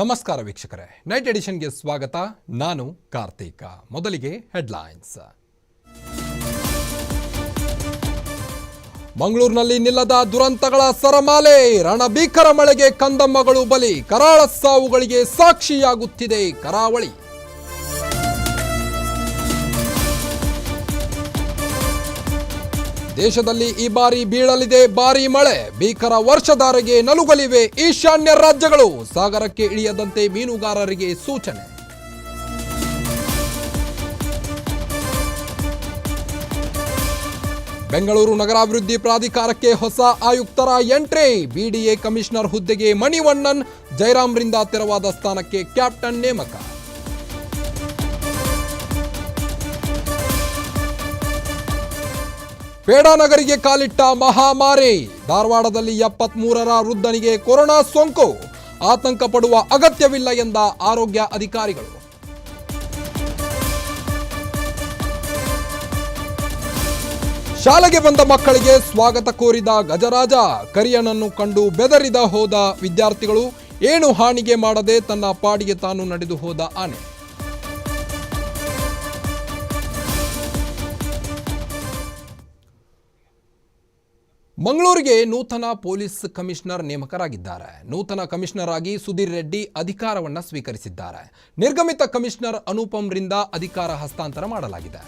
ನಮಸ್ಕಾರ ವೀಕ್ಷಕರೇ. ನೈಟ್ ಎಡಿಷನ್ಗೆ ಸ್ವಾಗತ. ನಾನು ಕಾರ್ತಿಕ. ಮೊದಲಿಗೆ ಹೆಡ್ಲೈನ್ಸ್ ಮಂಗಳೂರಿನಲ್ಲಿ ನಿಲ್ಲದ ದುರಂತಗಳ ಸರಮಾಲೆ, ರಣಭೀಕರ ಮಳೆಗೆ ಕಂದಮ್ಮಗಳು ಬಲಿ, ಕರಾಳ ಸಾವುಗಳಿಗೆ ಸಾಕ್ಷಿಯಾಗುತ್ತಿದೆ ಕರಾವಳಿ. ದೇಶದಲ್ಲಿ ಈ ಬಾರಿ ಬೀಳಲಿದೆ ಭಾರಿ ಮಳೆ. ಭೀಕರ ವರ್ಷಧಾರೆಗೆ ನಲುಗಲಿವೆ ಈಶಾನ್ಯ ರಾಜ್ಯಗಳು. ಸಾಗರಕ್ಕೆ ಇಳಿಯದಂತೆ ಮೀನುಗಾರರಿಗೆ ಸೂಚನೆ. ಬೆಂಗಳೂರು ನಗರಾಭಿವೃದ್ಧಿ ಪ್ರಾಧಿಕಾರಕ್ಕೆ ಹೊಸ ಆಯುಕ್ತರ ಎಂಟ್ರಿ. ಬಿಡಿಎ ಕಮಿಷನರ್ ಹುದ್ದೆಗೆ ಮಣಿವಣ್ಣನ್ ಜೈರಾಮ್ರಿಂದ ತೆರವಾದ ಸ್ಥಾನಕ್ಕೆ ಕ್ಯಾಪ್ಟನ್ ನೇಮಕ. ಪೇಡಾನಗರಿಗೆ ಕಾಲಿಟ್ಟ ಮಹಾಮಾರಿ. ಧಾರವಾಡದಲ್ಲಿ ಎಪ್ಪತ್ಮೂರರ ವೃದ್ಧನಿಗೆ ಕೊರೋನಾ ಸೋಂಕು. ಆತಂಕ ಪಡುವ ಅಗತ್ಯವಿಲ್ಲ ಎಂದ ಆರೋಗ್ಯ ಅಧಿಕಾರಿಗಳು. ಶಾಲೆಗೆ ಬಂದ ಮಕ್ಕಳಿಗೆ ಸ್ವಾಗತ ಕೋರಿದ ಗಜರಾಜ, ಕರಿಯನನ್ನು ಕಂಡು ಬೆದರಿದ ಹೋದ ವಿದ್ಯಾರ್ಥಿಗಳು, ಏನು ಹಾನಿಗೆ ಮಾಡದೆ ತನ್ನ ಪಾಡಿಗೆ ತಾನು ನಡೆದು ಹೋದ ಆನೆ. ಮಂಗಳೂರಿಗೆ ನೂತನ ಪೊಲೀಸ್ ಕಮಿಷನರ್ ನೇಮಕರಾಗಿದ್ದಾರೆ. ನೂತನ ಕಮಿಷನರ್ ಆಗಿ ಸುಧೀರ್ ರೆಡ್ಡಿ ಅಧಿಕಾರವನ್ನು ಸ್ವೀಕರಿಸಿದ್ದಾರೆ. ನಿರ್ಗಮಿತ ಕಮಿಷನರ್ ಅನುಪಮ್ರಿಂದ ಅಧಿಕಾರ ಹಸ್ತಾಂತರ ಮಾಡಲಾಗಿದೆ.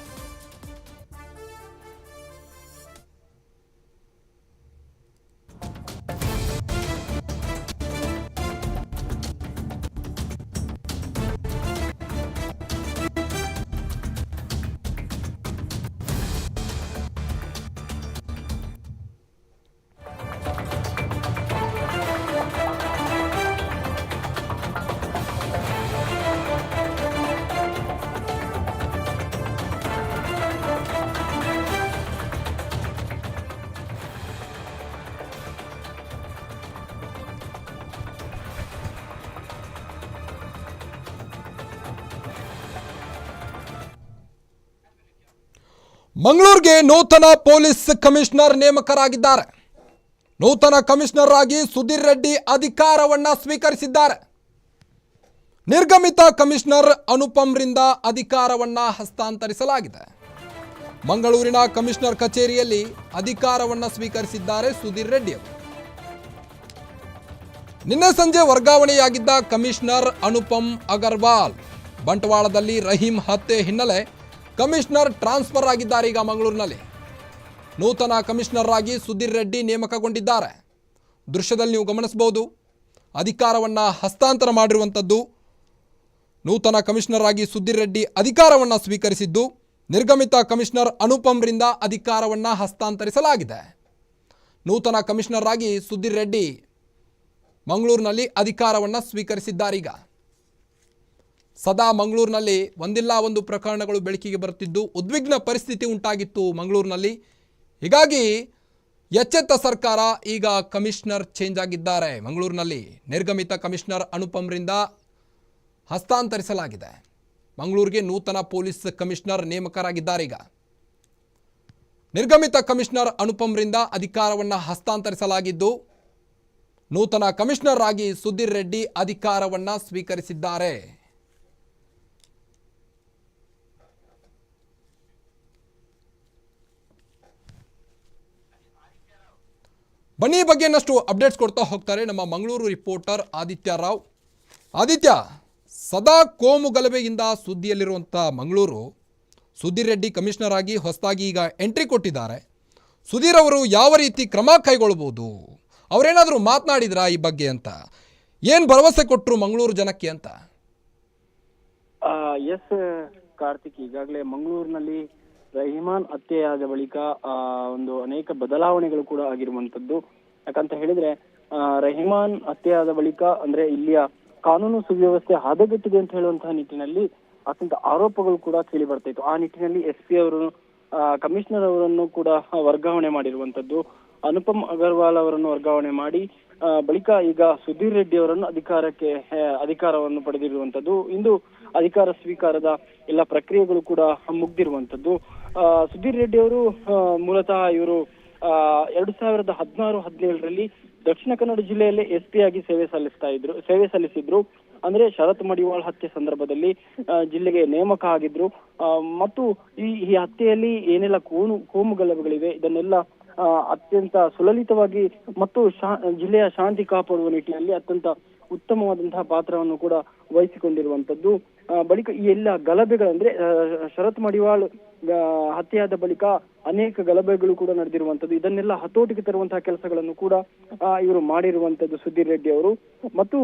ಮಂಗಳೂರಿಗೆ ನೂತನ ಪೊಲೀಸ್ ಕಮಿಷನರ್ ನೇಮಕರಾಗಿದ್ದಾರೆ. ನೂತನ ಕಮಿಷನರ್ ಆಗಿ ಸುಧೀರ್ ರೆಡ್ಡಿ ಅಧಿಕಾರವನ್ನ ಸ್ವೀಕರಿಸಿದ್ದಾರೆ. ನಿರ್ಗಮಿತ ಕಮಿಷನರ್ ಅನುಪಮ್ರಿಂದ ಅಧಿಕಾರವನ್ನ ಹಸ್ತಾಂತರಿಸಲಾಗಿದೆ. ಮಂಗಳೂರಿನ ಕಮಿಷನರ್ ಕಚೇರಿಯಲ್ಲಿ ಅಧಿಕಾರವನ್ನ ಸ್ವೀಕರಿಸಿದ್ದಾರೆ ಸುಧೀರ್ ರೆಡ್ಡಿ ಅವರು. ನಿನ್ನೆ ಸಂಜೆ ವರ್ಗಾವಣೆಯಾಗಿದ್ದ ಕಮಿಷನರ್ ಅನುಪಮ್ ಅಗರ್ವಾಲ್ ಬಂಟ್ವಾಳದಲ್ಲಿ ರಹೀಂ ಹತ್ಯೆ ಹಿನ್ನೆಲೆ ಕಮಿಷನರ್ ಟ್ರಾನ್ಸ್ಫರ್ ಆಗಿದ್ದಾರೆ ಈಗ ಮಂಗಳೂರಿನಲ್ಲಿ. ನೂತನ ಕಮಿಷನರ್ ಆಗಿ ಸುಧೀರ್ ರೆಡ್ಡಿ ನೇಮಕಗೊಂಡಿದ್ದಾರೆ. ದೃಶ್ಯದಲ್ಲಿ ನೀವು ಗಮನಿಸಬಹುದು, ಅಧಿಕಾರವನ್ನು ಹಸ್ತಾಂತರ ಮಾಡಿರುವಂಥದ್ದು, ನೂತನ ಕಮಿಷನರ್ ಆಗಿ ಸುಧೀರ್ ರೆಡ್ಡಿ ಅಧಿಕಾರವನ್ನು ಸ್ವೀಕರಿಸಿದ್ದು, ನಿರ್ಗಮಿತ ಕಮಿಷನರ್ ಅನುಪಮ್ರಿಂದ ಅಧಿಕಾರವನ್ನು ಹಸ್ತಾಂತರಿಸಲಾಗಿದೆ. ನೂತನ ಕಮಿಷನರ್ ಆಗಿ ಸುಧೀರ್ ರೆಡ್ಡಿ ಮಂಗಳೂರಿನಲ್ಲಿ ಅಧಿಕಾರವನ್ನು ಸ್ವೀಕರಿಸಿದ್ದಾರೀಗ ಸದಾ ಮಂಗಳೂರಿನಲ್ಲಿ ಒಂದಿಲ್ಲ ಒಂದು ಪ್ರಕರಣಗಳು ಬೆಳಕಿಗೆ ಬರುತ್ತಿದ್ದು ಉದ್ವಿಗ್ನ ಪರಿಸ್ಥಿತಿ ಉಂಟಾಗಿತ್ತು ಮಂಗಳೂರಿನಲ್ಲಿ. ಹೀಗಾಗಿ ಎಚ್ಚೆತ್ತ ಸರ್ಕಾರ ಈಗ ಕಮಿಷನರ್ ಚೇಂಜ್ ಆಗಿದ್ದಾರೆ. ಮಂಗಳೂರಿನಲ್ಲಿ ನಿರ್ಗಮಿತ ಕಮಿಷನರ್ ಅನುಪಮ್ರಿಂದ ಹಸ್ತಾಂತರಿಸಲಾಗಿದೆ. ಮಂಗಳೂರಿಗೆ ನೂತನ ಪೊಲೀಸ್ ಕಮಿಷನರ್ ನೇಮಕರಾಗಿದ್ದಾರೆ ಈಗ. ನಿರ್ಗಮಿತ ಕಮಿಷನರ್ ಅನುಪಮ್ರಿಂದ ಅಧಿಕಾರವನ್ನು ಹಸ್ತಾಂತರಿಸಲಾಗಿದ್ದು ನೂತನ ಕಮಿಷನರ್ ಆಗಿ ಸುಧೀರ್ ರೆಡ್ಡಿ ಅಧಿಕಾರವನ್ನು ಸ್ವೀಕರಿಸಿದ್ದಾರೆ. ಬನ್ನಿ ಬಗ್ಗೆ ಇನ್ನಷ್ಟು ಅಪ್ಡೇಟ್ಸ್ ಕೊಡ್ತಾ ಹೋಗ್ತಾರೆ ನಮ್ಮ ಮಂಗಳೂರು ರಿಪೋರ್ಟರ್ ಆದಿತ್ಯ ರಾವ್. ಆದಿತ್ಯ, ಸದಾ ಕೋಮು ಗಲಭೆಯಿಂದ ಸುದ್ದಿಯಲ್ಲಿರುವಂಥ ಮಂಗಳೂರು, ಸುಧೀರ್ ರೆಡ್ಡಿ ಕಮಿಷನರ್ ಆಗಿ ಹೊಸದಾಗಿ ಈಗ ಎಂಟ್ರಿ ಕೊಟ್ಟಿದ್ದಾರೆ. ಸುಧೀರ್ ಅವರು ಯಾವ ರೀತಿ ಕ್ರಮ ಕೈಗೊಳ್ಬೋದು ಅವರೇನಾದರೂ ಮಾತನಾಡಿದ್ರಾ ಈ ಬಗ್ಗೆ ಅಂತ? ಏನು ಭರವಸೆ ಕೊಟ್ಟರು ಮಂಗಳೂರು ಜನಕ್ಕೆ ಅಂತ? ಎಸ್ ಕಾರ್ತಿಕ್, ಈಗಾಗಲೇ ಮಂಗಳೂರಿನಲ್ಲಿ ರಹಿಮಾನ್ ಹತ್ಯೆಯಾದ ಬಳಿಕ ಆ, ಒಂದು ಅನೇಕ ಬದಲಾವಣೆಗಳು ಕೂಡ ಆಗಿರುವಂತದ್ದು ಯಾಕಂತ ಹೇಳಿದ್ರೆ ಆ, ರಹಿಮಾನ್ ಹತ್ಯೆಯಾದ ಬಳಿಕ ಅಂದ್ರೆ ಇಲ್ಲಿಯ ಕಾನೂನು ಸುವ್ಯವಸ್ಥೆ ಹದಗೆಟ್ಟಿದೆ ಅಂತ ಹೇಳುವಂತಹ ನಿಟ್ಟಿನಲ್ಲಿ ಅತ್ಯಂತ ಆರೋಪಗಳು ಕೂಡ ಕೇಳಿ ಬರ್ತಾ ಆ ನಿಟ್ಟಿನಲ್ಲಿ ಎಸ್ ಪಿ ಅವರು ಕಮಿಷನರ್ ಅವರನ್ನು ಕೂಡ ವರ್ಗಾವಣೆ ಮಾಡಿರುವಂತದ್ದು ಅನುಪಮ್ ಅಗರ್ವಾಲ್ ಅವರನ್ನು ವರ್ಗಾವಣೆ ಮಾಡಿ ಆ, ಬಳಿಕ ಈಗ ಸುಧೀರ್ ರೆಡ್ಡಿ ಅವರನ್ನು ಅಧಿಕಾರಕ್ಕೆ ಅಧಿಕಾರವನ್ನು ಪಡೆದಿರುವಂತದ್ದು ಇಂದು ಅಧಿಕಾರ ಸ್ವೀಕಾರದ ಎಲ್ಲ ಪ್ರಕ್ರಿಯೆಗಳು ಕೂಡ ಮುಗ್ದಿರುವಂತದ್ದು ಆ, ಸುಧೀರ್ ರೆಡ್ಡಿ ಅವರು ಮೂಲತಃ ಇವರು ಎರಡು ಸಾವಿರದ ಹದಿನಾರು, ಹದಿನೇಳರಲ್ಲಿ ದಕ್ಷಿಣ ಕನ್ನಡ ಜಿಲ್ಲೆಯಲ್ಲಿ ಎಸ್ ಪಿ ಆಗಿ ಸೇವೆ ಸಲ್ಲಿಸ್ತಾ ಇದ್ರು, ಸೇವೆ ಸಲ್ಲಿಸಿದ್ರು. ಅಂದ್ರೆ ಶರತ್ ಮಡಿವಾಳ್ ಹತ್ಯೆ ಸಂದರ್ಭದಲ್ಲಿ ಜಿಲ್ಲೆಗೆ ನೇಮಕ ಆಗಿದ್ರು. ಮತ್ತು ಈ ಈ ಹತ್ಯೆಯಲ್ಲಿ ಏನೆಲ್ಲ ಕೋನು ಕೋಮು ಗಲಭೆಗಳಿವೆ ಇದನ್ನೆಲ್ಲ ಅತ್ಯಂತ ಸುಲಲಿತವಾಗಿ ಮತ್ತು ಶಾ- ಜಿಲ್ಲೆಯ ಶಾಂತಿ ಕಾಪಾಡುವ ನಿಟ್ಟಿನಲ್ಲಿ ಅತ್ಯಂತ ಉತ್ತಮವಾದಂತಹ ಪಾತ್ರವನ್ನು ಕೂಡ ವಹಿಸಿಕೊಂಡಿರುವಂತದ್ದು ಬಳಿಕ ಈ ಎಲ್ಲ ಗಲಭೆಗಳಂದ್ರೆ ಶರತ್ ಮಡಿವಾಳ್ ಹತ್ಯೆಯಾದ ಬಳಿಕ ಅನೇಕ ಗಲಭೆಗಳು ಕೂಡ ನಡೆದಿರುವಂತದ್ದು ಇದನ್ನೆಲ್ಲ ಹತೋಟಿಗೆ ತರುವಂತಹ ಕೆಲಸಗಳನ್ನು ಕೂಡ ಇವರು ಮಾಡಿರುವಂತದ್ದು ಸುಧೀರ್ ರೆಡ್ಡಿ ಅವರು. ಮತ್ತು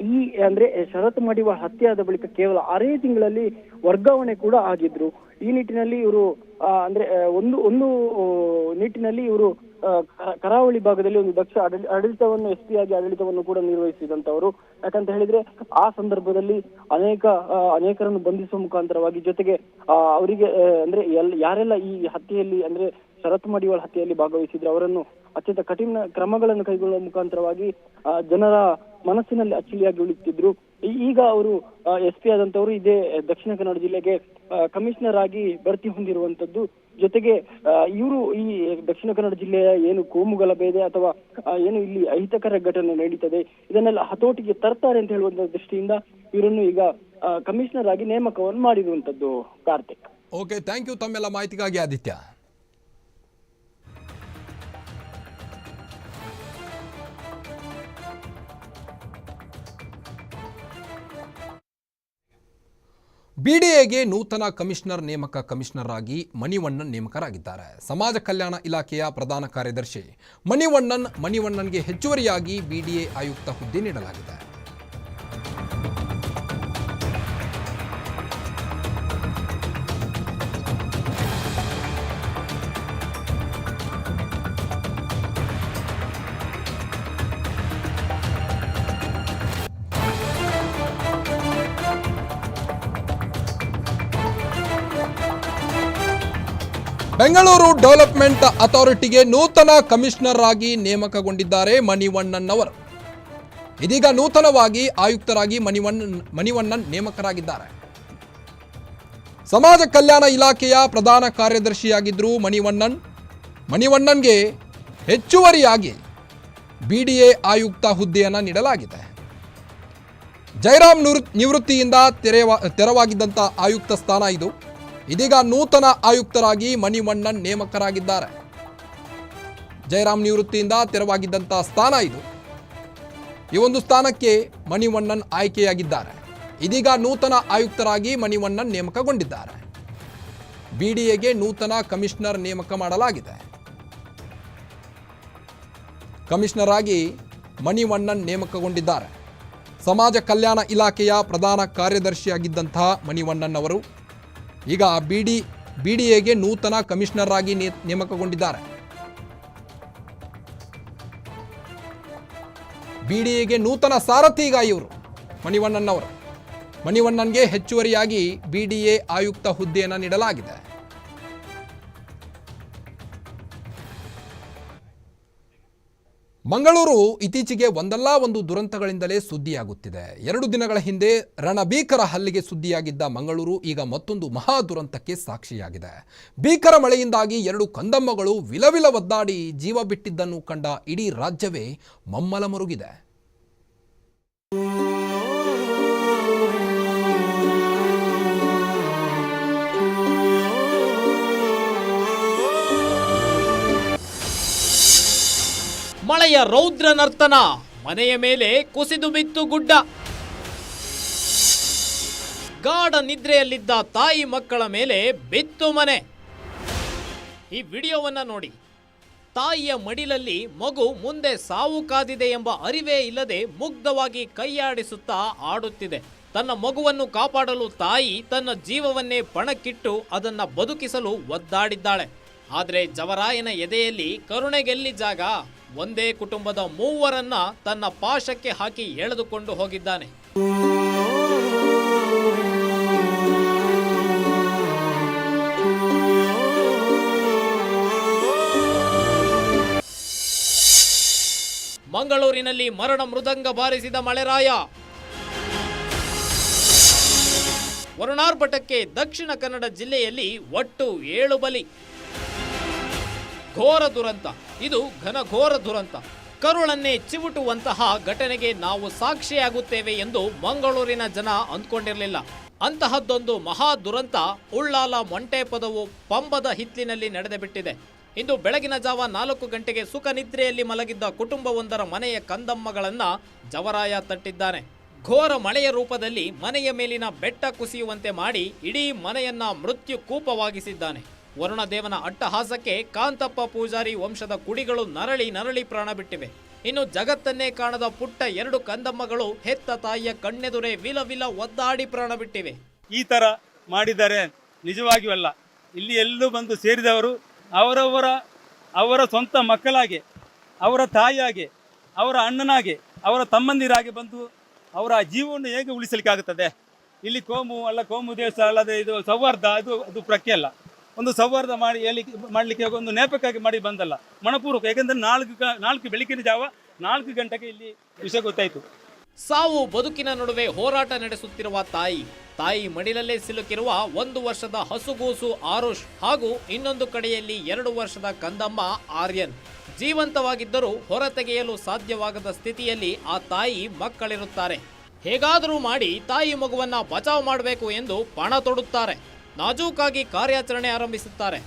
ಈ, ಅಂದ್ರೆ, ಶರತ್ ಮಡಿವಾಳ್ ಹತ್ಯೆಯಾದ ಬಳಿಕ ಕೇವಲ ಆರೇ ತಿಂಗಳಲ್ಲಿ ವರ್ಗಾವಣೆ ಕೂಡ ಆಗಿದ್ರು. ಈ ನಿಟ್ಟಿನಲ್ಲಿ ಇವರು ಅಂದ್ರೆ ಒಂದು ಒಂದು ನಿಟ್ಟಿನಲ್ಲಿ ಇವರು ಕರಾವಳಿ ಭಾಗದಲ್ಲಿ ಒಂದು ದಕ್ಷ ಆಡಳಿ- ಆಡಳಿತವನ್ನು, ಎಸ್ ಪಿ ಆಡಳಿತವನ್ನು ಕೂಡ ನಿರ್ವಹಿಸಿದಂತವರು ಯಾಕಂತ ಹೇಳಿದ್ರೆ, ಆ ಸಂದರ್ಭದಲ್ಲಿ ಅನೇಕ ಅನೇಕರನ್ನು ಬಂಧಿಸುವ ಮುಖಾಂತರವಾಗಿ ಜೊತೆಗೆ ಅವರಿಗೆ ಅಂದ್ರೆ ಯಾರೆಲ್ಲ ಈ ಹತ್ಯೆಯಲ್ಲಿ, ಅಂದ್ರೆ ಶರತ್ ಮಡಿವಾಳ ಹತ್ಯೆಯಲ್ಲಿ ಭಾಗವಹಿಸಿದ್ರೆ, ಅವರನ್ನು ಅತ್ಯಂತ ಕಠಿಣ ಕ್ರಮಗಳನ್ನು ಕೈಗೊಳ್ಳುವ ಮುಖಾಂತರವಾಗಿ ಜನರ ಮನಸ್ಸಿನಲ್ಲಿ ಅಚ್ಚಳಿಯಾಗಿ ಉಳಿತಿದ್ರು ಈಗ ಅವರು ಎಸ್ ಪಿ ಆದಂತವರು ಇದೇ ದಕ್ಷಿಣ ಕನ್ನಡ ಜಿಲ್ಲೆಗೆ ಕಮಿಷನರ್ ಆಗಿ ಭರ್ತಿ ಹೊಂದಿರುವಂತದ್ದು. ಜೊತೆಗೆ ಇವರು ಈ ದಕ್ಷಿಣ ಕನ್ನಡ ಜಿಲ್ಲೆಯ ಏನು ಕೋಮು ಗಲಭೆ ಅಥವಾ ಏನು ಇಲ್ಲಿ ಅಹಿತಕರ ಘಟನೆ ನಡೀತದೆ, ಇದನ್ನೆಲ್ಲ ಹತೋಟಿಗೆ ತರ್ತಾರೆ ಅಂತ ಹೇಳುವಂತ ದೃಷ್ಟಿಯಿಂದ ಇವರನ್ನು ಈಗ ಕಮಿಷನರ್ ಆಗಿ ನೇಮಕವನ್ನು ಮಾಡಿರುವಂತದ್ದು ಕಾರ್ತಿಕ್. ಓಕೆ ಥ್ಯಾಂಕ್ ಯು ತಮ್ಮೆಲ್ಲ ಮಾಹಿತಿಗಾಗಿ, ಆದಿತ್ಯ. ಬಿಡಿಎಗೆ ನೂತನ ಕಮಿಷನರ್ ನೇಮಕ ಕಮಿಷನರ್ ಆಗಿ ಮಣಿವಣ್ಣನ್ ನೇಮಕರಾಗಿದ್ದಾರೆ. ಸಮಾಜ ಕಲ್ಯಾಣ ಇಲಾಖೆಯ ಪ್ರಧಾನ ಕಾರ್ಯದರ್ಶಿ ಮಣಿವಣ್ಣನ್ ಮಣಿವಣ್ಣನ್ಗೆ ಹೆಚ್ಚುವರಿಯಾಗಿ ಬಿಡಿಎ ಆಯುಕ್ತ ಹುದ್ದೆ ನೀಡಲಾಗಿದೆ. ಬೆಂಗಳೂರು ಡೆವಲಪ್ಮೆಂಟ್ ಅಥಾರಿಟಿಗೆ ನೂತನ ಕಮಿಷನರ್ ಆಗಿ ನೇಮಕಗೊಂಡಿದ್ದಾರೆ ಮಣಿವಣ್ಣನ್ ಅವರು ಇದೀಗ ನೂತನವಾಗಿ ಆಯುಕ್ತರಾಗಿ ಮಣಿವಣ್ಣನ್ ಮಣಿವಣ್ಣನ್ ನೇಮಕರಾಗಿದ್ದಾರೆ. ಸಮಾಜ ಕಲ್ಯಾಣ ಇಲಾಖೆಯ ಪ್ರಧಾನ ಕಾರ್ಯದರ್ಶಿಯಾಗಿದ್ದರು ಮಣಿವಣ್ಣನ್. ಮಣಿವಣ್ಣನ್ಗೆ ಹೆಚ್ಚುವರಿಯಾಗಿ ಬಿಡಿಎ ಆಯುಕ್ತ ಹುದ್ದೆಯನ್ನು ನೀಡಲಾಗಿದೆ. ಜಯರಾಮ್ ನಿವೃ, ನಿವೃತ್ತಿಯಿಂದ ತೆರೆಯ ತೆರವಾಗಿದ್ದಂಥ ಆಯುಕ್ತ ಸ್ಥಾನ ಇದು. ಇದೀಗ ನೂತನ ಆಯುಕ್ತರಾಗಿ ಮಣಿವಣ್ಣನ್ ನೇಮಕರಾಗಿದ್ದಾರೆ. ಜಯರಾಮ್ ನಿವೃತ್ತಿಯಿಂದ ತೆರವಾಗಿದ್ದಂತಹ ಸ್ಥಾನ ಇದು. ಈ ಒಂದು ಸ್ಥಾನಕ್ಕೆ ಮಣಿವಣ್ಣನ್ ಆಯ್ಕೆಯಾಗಿದ್ದಾರೆ. ಇದೀಗ ನೂತನ ಆಯುಕ್ತರಾಗಿ ಮಣಿವಣ್ಣನ್ ನೇಮಕಗೊಂಡಿದ್ದಾರೆ. ಬಿಡಿಎಗೆ ನೂತನ ಕಮಿಷನರ್ ನೇಮಕ ಮಾಡಲಾಗಿದೆ. ಕಮಿಷನರ್ ಆಗಿ ಮಣಿವಣ್ಣನ್ ನೇಮಕಗೊಂಡಿದ್ದಾರೆ. ಸಮಾಜ ಕಲ್ಯಾಣ ಇಲಾಖೆಯ ಪ್ರಧಾನ ಕಾರ್ಯದರ್ಶಿಯಾಗಿದ್ದಂತಹ ಮಣಿವಣ್ಣನ್ ಅವರು ಈಗ ಬಿ ಡಿ ಬಿ ಡಿ ಎಗೆ ನೂತನ ಕಮಿಷನರ್ ಆಗಿ ನೇಮಕಗೊಂಡಿದ್ದಾರೆ. ಬಿ ಡಿ ಎಗೆ ನೂತನ ಸಾರಥಿ ಈಗ ಇವರು ಮಣಿವಣ್ಣನ್ ಅವರು ಮಣಿವಣ್ಣನ್ಗೆ ಹೆಚ್ಚುವರಿಯಾಗಿ ಬಿ ಡಿ ಎ ಆಯುಕ್ತ ಹುದ್ದೆಯನ್ನು ನೀಡಲಾಗಿದೆ. ಮಂಗಳೂರು ಇತ್ತೀಚೆಗೆ ಒಂದಲ್ಲ ಒಂದು ದುರಂತಗಳಿಂದಲೇ ಸುದ್ದಿಯಾಗುತ್ತಿದೆ. ಎರಡು ದಿನಗಳ ಹಿಂದೆ ರಣಭೀಕರ ಹಲ್ಲಿಗೆ ಸುದ್ದಿಯಾಗಿದ್ದ ಮಂಗಳೂರು ಈಗ ಮತ್ತೊಂದು ಮಹಾ ದುರಂತಕ್ಕೆ ಸಾಕ್ಷಿಯಾಗಿದೆ. ಭೀಕರ ಮಳೆಯಿಂದಾಗಿ ಎರಡು ಕಂದಮ್ಮಗಳು ವಿಲವಿಲ ಒದ್ದಾಡಿ ಜೀವ ಬಿಟ್ಟಿದ್ದನ್ನು ಕಂಡ ಇಡೀ ರಾಜ್ಯವೇ ಮಮ್ಮಲ ಮರುಗಿದೆ. ಮಳೆಯ ರೌದ್ರ ನರ್ತನ ಮನೆಯ ಮೇಲೆ ಕುಸಿದು ಬಿತ್ತು ಗುಡ್ಡ. ಗಾಢ ನಿದ್ರೆಯಲ್ಲಿದ್ದ ತಾಯಿ ಮಕ್ಕಳ ಮೇಲೆ ಬಿತ್ತು ಮನೆ. ಈ ವಿಡಿಯೋವನ್ನ ನೋಡಿ. ತಾಯಿಯ ಮಡಿಲಲ್ಲಿ ಮಗು ಮುಂದೆ ಸಾವು ಕಾದಿದೆ ಎಂಬ ಅರಿವೇ ಇಲ್ಲದೆ ಮುಗ್ಧವಾಗಿ ಕೈಯಾಡಿಸುತ್ತಾ ಆಡುತ್ತಿದೆ. ತನ್ನ ಮಗುವನ್ನು ಕಾಪಾಡಲು ತಾಯಿ ತನ್ನ ಜೀವವನ್ನೇ ಪಣಕ್ಕಿಟ್ಟು ಅದನ್ನ ಬದುಕಿಸಲು ಒದ್ದಾಡಿದ್ದಾಳೆ. ಆದರೆ ಜವರಾಯನ ಎದೆಯಲ್ಲಿ ಕರುಣೆಗೆಲ್ಲಿ ಜಾಗ? ಒಂದೇ ಕುಟುಂಬದ ಮೂವರನ್ನ ತನ್ನ ಪಾಶಕ್ಕೆ ಹಾಕಿ ಎಳೆದುಕೊಂಡು ಹೋಗಿದ್ದಾನೆ. ಮಂಗಳೂರಿನಲ್ಲಿ ಮರಣ ಮೃದಂಗ ಬಾರಿಸಿದ ಮಳೆರಾಯ. ವರುಣಾರ್ಭಟಕ್ಕೆ ದಕ್ಷಿಣ ಕನ್ನಡ ಜಿಲ್ಲೆಯಲ್ಲಿ ಒಟ್ಟು ಏಳು ಬಲಿ. ಘೋರ ದುರಂತ. ಇದು ಘನಘೋರ ದುರಂತ. ಕರುಳನ್ನೇ ಚಿವುಟುವಂತಹ ಘಟನೆಗೆ ನಾವು ಸಾಕ್ಷಿಯಾಗುತ್ತೇವೆ ಎಂದು ಮಂಗಳೂರಿನ ಜನ ಅಂದ್ಕೊಂಡಿರಲಿಲ್ಲ. ಅಂತಹದ್ದೊಂದು ಮಹಾ ದುರಂತ ಉಳ್ಳಾಲ ಮೊಂಟೆಪದವು ಪಂಬದ ಹಿತ್ತಲಿನಲ್ಲಿ ನಡೆದುಬಿಟ್ಟಿದೆ. ಇಂದು ಬೆಳಗಿನ ಜಾವ ನಾಲ್ಕು ಗಂಟೆಗೆ ಸುಖ ನಿದ್ರೆಯಲ್ಲಿ ಮಲಗಿದ್ದ ಕುಟುಂಬವೊಂದರ ಮನೆಯ ಕಂದಮ್ಮಗಳನ್ನು ಜವರಾಯ ತಟ್ಟಿದ್ದಾನೆ. ಘೋರ ಮಳೆಯ ರೂಪದಲ್ಲಿ ಮನೆಯ ಮೇಲಿನ ಬೆಟ್ಟ ಕುಸಿಯುವಂತೆ ಮಾಡಿ ಇಡೀ ಮನೆಯನ್ನ ಮೃತ್ಯು ಕೂಪವಾಗಿಸಿದ್ದಾನೆ ವರುಣದೇವನ ಅಟ್ಟಹಾಸಕ್ಕೆ ಕಾಂತಪ್ಪ ಪೂಜಾರಿ ವಂಶದ ಕುಡಿಗಳು ನರಳಿ ನರಳಿ ಪ್ರಾಣ ಬಿಟ್ಟಿವೆ. ಇನ್ನು ಜಗತ್ತನ್ನೇ ಕಾಣದ ಪುಟ್ಟ ಎರಡು ಕಂದಮ್ಮಗಳು ಹೆತ್ತ ತಾಯಿಯ ಕಣ್ಣೆದುರೇ ವಿಲ ವಿಲ ಒದ್ದಾಡಿ ಪ್ರಾಣ ಬಿಟ್ಟಿವೆ. ಈ ತರ ಮಾಡಿದರೆ ನಿಜವಾಗಿಯೂ ಅಲ್ಲ. ಇಲ್ಲಿ ಎಲ್ಲೂ ಬಂದು ಸೇರಿದವರು ಅವರವರ, ಅವರ ಸ್ವಂತ ಮಕ್ಕಳಾಗೆ, ಅವರ ತಾಯಿಯಾಗೆ, ಅವರ ಅಣ್ಣನಾಗೆ, ಅವರ ತಮ್ಮಂದಿರಾಗೆ ಬಂದು ಅವರ ಜೀವವನ್ನು ಹೇಗೆ ಉಳಿಸಲಿಕ್ಕಾಗುತ್ತದೆ? ಇಲ್ಲಿ ಕೋಮು ಅಲ್ಲ, ಕೋಮು ದೇಶ ಅಲ್ಲದೆ ಇದು ಸೌಹಾರ್ದ, ಅದು ಅದು ಪ್ರಕ್ಕೆ ಅಲ್ಲ. ಒಂದು ಸೌಹಾರ್ದ ಮಾಡಿ ಹೇಳಿ ಮಾಡಲಿಕ್ಕೆ ಒಂದು ನೇಪಕ್ಕಾಗಿ ಮಾಡಿ ಬಂದಲ್ಲ. ಮನಪೂರ್ವಕ, ಯಾಕೆಂದರೆ ನಾಲ್ಕು ನಾಲ್ಕು ಬೆಳಕಿನ ಜಾವ ನಾಲ್ಕು ಗಂಟೆಗೆ ಇಲ್ಲಿ ವಿಷಯ ಗೊತ್ತಾಯಿತು. ಸಾವು ಬದುಕಿನ ನಡುವೆ ಹೋರಾಟ ನಡೆಸುತ್ತಿರುವ ತಾಯಿ. ತಾಯಿ ಮಡಿಲಲ್ಲೇ ಸಿಲುಕಿರುವ ಒಂದು ವರ್ಷದ ಹಸುಗೂಸು ಆರುಷ್ ಹಾಗೂ ಇನ್ನೊಂದು ಕಡೆಯಲ್ಲಿ ಎರಡು ವರ್ಷದ ಕಂದಮ್ಮ ಆರ್ಯನ್. ಜೀವಂತವಾಗಿದ್ದರೂ ಹೊರತೆಗೆಯಲು ಸಾಧ್ಯವಾಗದ ಸ್ಥಿತಿಯಲ್ಲಿ ಆ ತಾಯಿ ಮಕ್ಕಳಿರುತ್ತಾರೆ. ಹೇಗಾದರೂ ಮಾಡಿ ತಾಯಿ ಮಗುವನ್ನ ಬಚಾವ್ ಮಾಡಬೇಕು ಎಂದು ಪಣ ತೊಡುತ್ತಾರೆ. ನಾಜೂಕಾಗಿ ಕಾರ್ಯಾಚರಣೆ ಆರಂಭಿಸುತ್ತಾರೆ.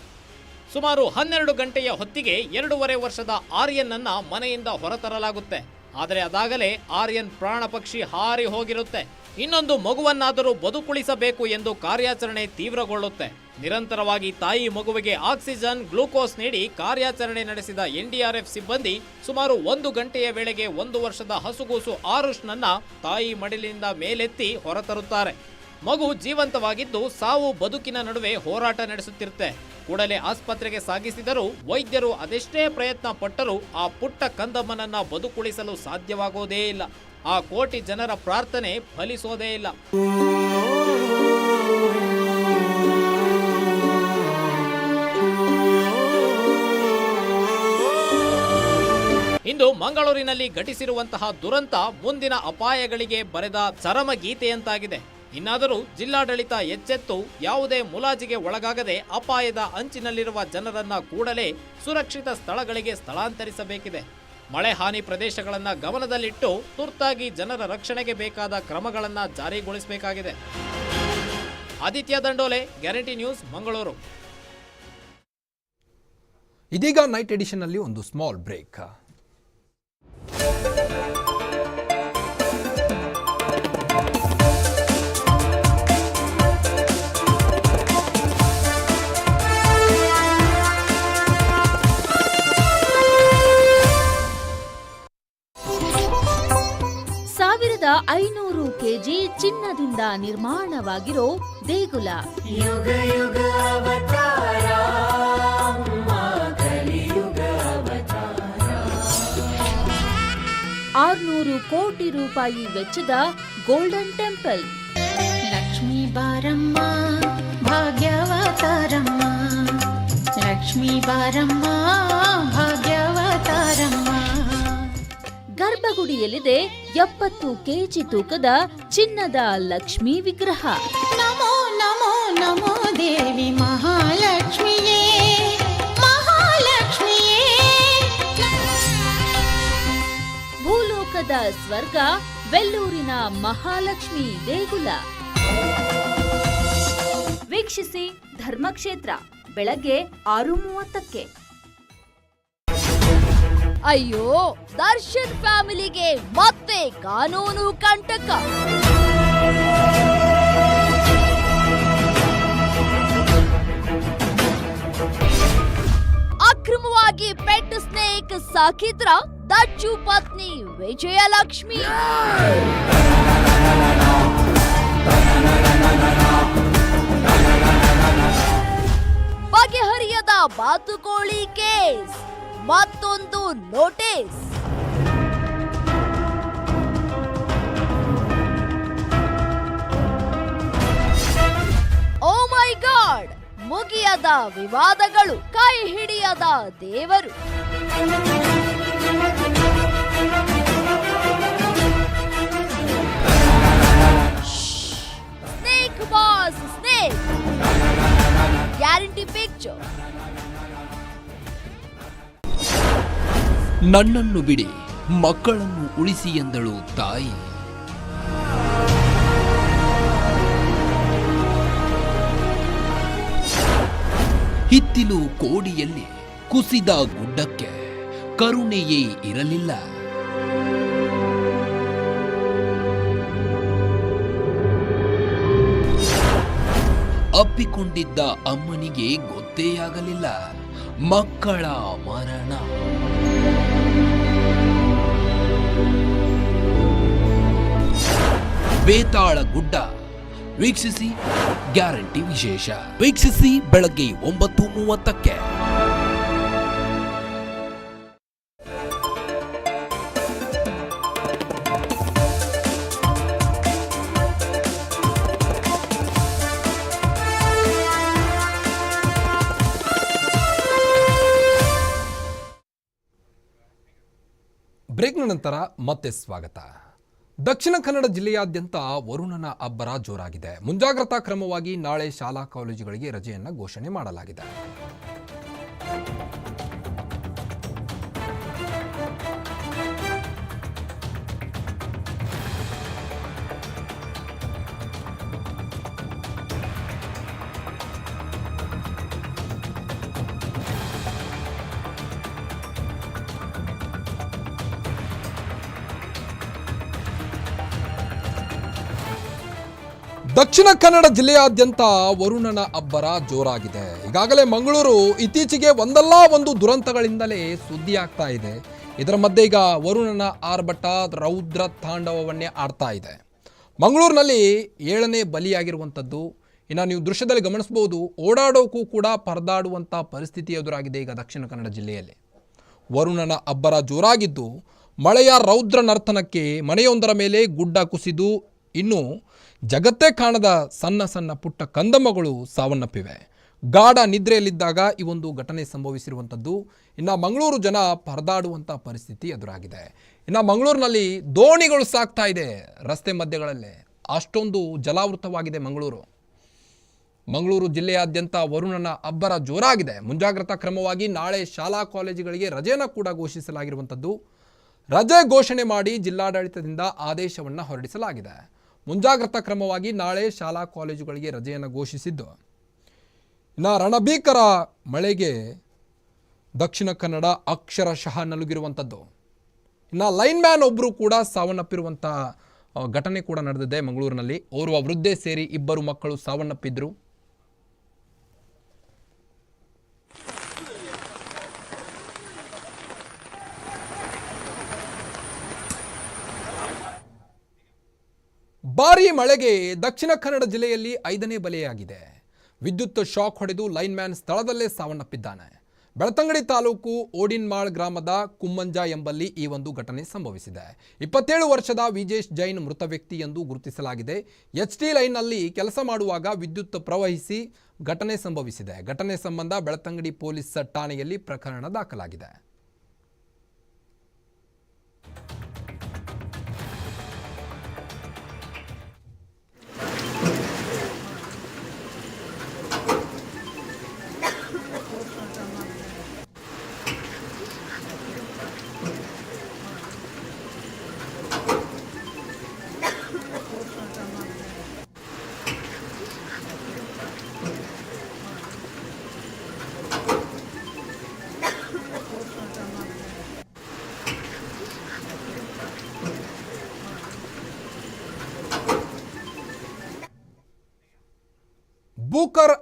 ಸುಮಾರು ಹನ್ನೆರಡು ಗಂಟೆಯ ಹೊತ್ತಿಗೆ ಎರಡೂವರೆ ವರ್ಷದ ಆರ್ಯನ್ ಅನ್ನ ಮನೆಯಿಂದ ಹೊರತರಲಾಗುತ್ತೆ. ಆದರೆ ಅದಾಗಲೇ ಆರ್ಯನ್ ಪ್ರಾಣ ಪಕ್ಷಿ ಹಾರಿ ಹೋಗಿರುತ್ತೆ. ಇನ್ನೊಂದು ಮಗುವನ್ನಾದರೂ ಬದುಕುಳಿಸಬೇಕು ಎಂದು ಕಾರ್ಯಾಚರಣೆ ತೀವ್ರಗೊಳ್ಳುತ್ತೆ. ನಿರಂತರವಾಗಿ ತಾಯಿ ಮಗುವಿಗೆ ಆಕ್ಸಿಜನ್, ಗ್ಲೂಕೋಸ್ ನೀಡಿ ಕಾರ್ಯಾಚರಣೆ ನಡೆಸಿದ ಎನ್ಡಿಆರ್ಎಫ್ ಸಿಬ್ಬಂದಿ ಸುಮಾರು ಒಂದು ಗಂಟೆಯ ವೇಳೆಗೆ ಒಂದು ವರ್ಷದ ಹಸುಗೂಸು ಆರುಷ್ನನ್ನ ತಾಯಿ ಮಡಿಲಿನಿಂದ ಮೇಲೆತ್ತಿ ಹೊರತರುತ್ತಾರೆ. ಮಗು ಜೀವಂತವಾಗಿದ್ದು ಸಾವು ಬದುಕಿನ ನಡುವೆ ಹೋರಾಟ ನಡೆಸುತ್ತಿರುತ್ತೆ. ಕೂಡಲೇ ಆಸ್ಪತ್ರೆಗೆ ಸಾಗಿಸಿದರೂ ವೈದ್ಯರು ಅದೆಷ್ಟೇ ಪ್ರಯತ್ನ ಪಟ್ಟರೂ ಆ ಪುಟ್ಟ ಕಂದಮ್ಮನನ್ನ ಬದುಕುಳಿಸಲು ಸಾಧ್ಯವಾಗೋದೇ ಇಲ್ಲ. ಆ ಕೋಟಿ ಜನರ ಪ್ರಾರ್ಥನೆ ಫಲಿಸೋದೇ ಇಲ್ಲ. ಇಂದು ಮಂಗಳೂರಿನಲ್ಲಿ ಘಟಿಸಿರುವಂತಹ ದುರಂತ ಮುಂದಿನ ಅಪಾಯಗಳಿಗೆ ಬರೆದ ಚರಮ ಗೀತೆಯಂತಾಗಿದೆ ಇನ್ನಾದರೂ ಜಿಲ್ಲಾಡಳಿತ ಎಚ್ಚೆತ್ತು ಯಾವುದೇ ಮುಲಾಜಿಗೆ ಒಳಗಾಗದೆ ಅಪಾಯದ ಅಂಚಿನಲ್ಲಿರುವ ಜನರನ್ನ ಕೂಡಲೇ ಸುರಕ್ಷಿತ ಸ್ಥಳಗಳಿಗೆ ಸ್ಥಳಾಂತರಿಸಬೇಕಿದೆ. ಮಳೆ ಹಾನಿ ಪ್ರದೇಶಗಳನ್ನ ಗಮನದಲ್ಲಿಟ್ಟು ತುರ್ತಾಗಿ ಜನರ ರಕ್ಷಣೆಗೆ ಬೇಕಾದ ಕ್ರಮಗಳನ್ನ ಜಾರಿಗೊಳಿಸಬೇಕಾಗಿದೆ. Aditya Dandole, guarantee news, Mangaluru. ಇದೀಗ ನೈಟ್ ಎಡಿಷನ್ನಲ್ಲಿ ಒಂದು ಸ್ಮಾಲ್ ಬ್ರೇಕ್. ಚಿನ್ನದಿಂದ ನಿರ್ಮಾಣವಾಗಿರೋ ದೇಗುಲ. ಆರ್ನೂರು ಕೋಟಿ ರೂಪಾಯಿ ವೆಚ್ಚದ ಗೋಲ್ಡನ್ ಟೆಂಪಲ್. ಲಕ್ಷ್ಮೀ ಬಾರಮ್ಮ ಭಾಗ್ಯವತಾರಮ್ಮ. ಲಕ್ಷ್ಮೀ ಬಾರಮ್ಮ ಭಾಗ್ಯವತಾರಮ್ಮ. ಗರ್ಭಗುಡಿಯಲ್ಲಿದೆ ಎಪ್ಪತ್ತು ಕೆಜಿ ತೂಕದ ಚಿನ್ನದ ಲಕ್ಷ್ಮೀ ವಿಗ್ರಹ. ನಮೋ ನಮೋ ನಮೋ ದೇವಿ ಮಹಾಲಕ್ಷ್ಮಿಯೇ ಮಹಾಲಕ್ಷ್ಮಿಯೇ. ಭೂಲೋಕದ ಸ್ವರ್ಗ ವೆಲ್ಲೂರಿನ ಮಹಾಲಕ್ಷ್ಮಿ ದೇಗುಲ. ವೀಕ್ಷಿಸಿ ಧರ್ಮಕ್ಷೇತ್ರ ಬೆಳಗ್ಗೆ ಆರು ಮೂವತ್ತಕ್ಕೆ. ಅಯ್ಯೋ, ದರ್ಶನ್ ಫ್ಯಾಮಿಲಿಗೆ ಮತ್ತೆ ಕಾನೂನು ಕಂಟಕ. ಅಕ್ರಮವಾಗಿ ಪೆಟ್ ಸ್ನೇಕ್ ಸಾಕಿದ್ರ ದಚ್ಚು ಪತ್ನಿ ವಿಜಯಲಕ್ಷ್ಮಿ. ಬಗೆಹರಿಯದ ಬಾತುಕೋಳಿ ಕೇಸ್. ಮತ್ತೊಂದು ನೋಟಿಸ್. ಓ ಮೈ ಗಾಡ್ ಮುಗಿಯದ ವಿವಾದಗಳು, ಕೈ ಹಿಡಿಯದ ದೇವರು. Snake boss snake guarantee picture ನನ್ನನ್ನು ಬಿಡಿ, ಮಕ್ಕಳನ್ನು ಉಳಿಸಿ ಎಂದಳು ತಾಯಿ. ಹಿತ್ತಿಲು ಕೋಡಿಯಲ್ಲಿ ಕುಸಿದ ಗುಡ್ಡಕ್ಕೆ ಕರುಣೆಯೇ ಇರಲಿಲ್ಲ. ಅಪ್ಪಿಕೊಂಡಿದ್ದ ಅಮ್ಮನಿಗೆ ಗೊತ್ತೇ ಆಗಲಿಲ್ಲ. ಮಕ್ಕಳ ಮರಣ. ಬೇತಾಳ ಗುಡ್ಡ. ವೀಕ್ಷಿಸಿ ಗ್ಯಾರಂಟಿ ವಿಶೇಷ. ವೀಕ್ಷಿಸಿ ಬೆಳಗ್ಗೆ ಒಂಬತ್ತು ಮೂವತ್ತಕ್ಕೆ. ಬ್ರೇಕ್ನ ನಂತರ ಮತ್ತೆ ಸ್ವಾಗತ. ದಕ್ಷಿಣ ಕನ್ನಡ ಜಿಲ್ಲೆಯಾದ್ಯಂತ ವರುಣನ ಅಬ್ಬರ ಜೋರಾಗಿದೆ. ಮುಂಜಾಗ್ರತಾ ಕ್ರಮವಾಗಿ ನಾಳೆ ಶಾಲಾ ಕಾಲೇಜುಗಳಿಗೆ ರಜೆಯನ್ನು ಘೋಷಣೆ ಮಾಡಲಾಗಿದೆ. ದಕ್ಷಿಣ ಕನ್ನಡ ಜಿಲ್ಲೆಯಾದ್ಯಂತ ವರುಣನ ಅಬ್ಬರ ಜೋರಾಗಿದೆ. ಈಗಾಗಲೇ ಮಂಗಳೂರು ಇತ್ತೀಚೆಗೆ ಒಂದಲ್ಲ ಒಂದು ದುರಂತಗಳಿಂದಲೇ ಸುದ್ದಿ ಆಗ್ತಾ ಇದೆ. ಇದರ ಮಧ್ಯೆ ಈಗ ವರುಣನ ಆರ್ಭಟ, ರೌದ್ರ ತಾಂಡವವನ್ನೇ ಆಡ್ತಾ ಇದೆ. ಮಂಗಳೂರಿನಲ್ಲಿ ಏಳನೇ ಬಲಿಯಾಗಿರುವಂಥದ್ದು. ಇನ್ನು ನೀವು ದೃಶ್ಯದಲ್ಲಿ ಗಮನಿಸಬಹುದು ಓಡಾಡೋಕ್ಕೂ ಕೂಡ ಪರದಾಡುವಂಥ ಪರಿಸ್ಥಿತಿ ಎದುರಾಗಿದೆ ಈಗ ದಕ್ಷಿಣ ಕನ್ನಡ ಜಿಲ್ಲೆಯಲ್ಲಿ. ವರುಣನ ಅಬ್ಬರ ಜೋರಾಗಿದ್ದು, ಮಳೆಯ ರೌದ್ರ ನರ್ತನಕ್ಕೆ ಮನೆಯೊಂದರ ಮೇಲೆ ಗುಡ್ಡ ಕುಸಿದು, ಇನ್ನು ಜಗತ್ತೇ ಕಾಣದ ಸಣ್ಣ ಸಣ್ಣ ಪುಟ್ಟ ಕಂದಮ್ಮಗಳು ಸಾವನ್ನಪ್ಪಿವೆ. ಗಾಢ ನಿದ್ರೆಯಲ್ಲಿದ್ದಾಗ ಈ ಒಂದು ಘಟನೆ ಸಂಭವಿಸಿರುವಂಥದ್ದು. ಇನ್ನು ಮಂಗಳೂರು ಜನ ಪರದಾಡುವಂಥ ಪರಿಸ್ಥಿತಿ ಎದುರಾಗಿದೆ. ಇನ್ನು ಮಂಗಳೂರಿನಲ್ಲಿ ದೋಣಿಗಳು ಸಾಕ್ತಾ ಇದೆ ರಸ್ತೆ ಮಧ್ಯಗಳಲ್ಲೇ. ಅಷ್ಟೊಂದು ಜಲಾವೃತವಾಗಿದೆ ಮಂಗಳೂರು. ಮಂಗಳೂರು ಜಿಲ್ಲೆಯಾದ್ಯಂತ ವರುಣನ ಅಬ್ಬರ ಜೋರಾಗಿದೆ. ಮುಂಜಾಗ್ರತಾ ಕ್ರಮವಾಗಿ ನಾಳೆ ಶಾಲಾ ಕಾಲೇಜುಗಳಿಗೆ ರಜೆಯನ್ನು ಕೂಡ ಘೋಷಿಸಲಾಗಿರುವಂಥದ್ದು. ರಜೆ ಘೋಷಣೆ ಮಾಡಿ ಜಿಲ್ಲಾಡಳಿತದಿಂದ ಆದೇಶವನ್ನು ಹೊರಡಿಸಲಾಗಿದೆ. ಮುಂಜಾಗ್ರತಾ ಕ್ರಮವಾಗಿ ನಾಳೆ ಶಾಲಾ ಕಾಲೇಜುಗಳಿಗೆ ರಜೆಯನ್ನು ಘೋಷಿಸಿದ್ದು. ಇನ್ನು ರಣಭೀಕರ ಮಳೆಗೆ ದಕ್ಷಿಣ ಕನ್ನಡ ಅಕ್ಷರಶಃ ನಲುಗಿರುವಂಥದ್ದು ಇನ್ನು ಲೈನ್ ಮ್ಯಾನ್ ಒಬ್ಬರು ಕೂಡ ಸಾವನ್ನಪ್ಪಿರುವಂಥ ಘಟನೆ ಕೂಡ ನಡೆದಿದೆ ಮಂಗಳೂರಿನಲ್ಲಿ. ಓರ್ವ ವೃದ್ಧೆ ಸೇರಿ ಇಬ್ಬರು ಮಕ್ಕಳು ಸಾವನ್ನಪ್ಪಿದ್ರು. ಭಾರೀ ಮಳೆಗೆ ದಕ್ಷಿಣ ಕನ್ನಡ ಜಿಲ್ಲೆಯಲ್ಲಿ ಐದನೇ ಬಲೆಯಾಗಿದೆ. ವಿದ್ಯುತ್ ಶಾಕ್ ಹೊಡೆದು ಲೈನ್ ಮ್ಯಾನ್ ಸ್ಥಳದಲ್ಲೇ ಸಾವನ್ನಪ್ಪಿದ್ದಾನೆ. ಬೆಳತಂಗಡಿ ತಾಲೂಕು ಓಡಿನ್ಮಾಳ್ ಗ್ರಾಮದ ಕುಮ್ಮಂಜ ಎಂಬಲ್ಲಿ ಈ ಒಂದು ಘಟನೆ ಸಂಭವಿಸಿದೆ. ಇಪ್ಪತ್ತೇಳು ವರ್ಷದ ವಿಜೇಶ್ ಜೈನ್ ಮೃತ ವ್ಯಕ್ತಿ ಎಂದು ಗುರುತಿಸಲಾಗಿದೆ. ಎಚ್ ಟಿ ಲೈನ್ನಲ್ಲಿ ಕೆಲಸ ಮಾಡುವಾಗ ವಿದ್ಯುತ್ ಪ್ರವಹಿಸಿ ಘಟನೆ ಸಂಭವಿಸಿದೆ. ಘಟನೆ ಸಂಬಂಧ ಬೆಳತಂಗಡಿ ಪೊಲೀಸ್ ಠಾಣೆಯಲ್ಲಿ ಪ್ರಕರಣ ದಾಖಲಾಗಿದೆ.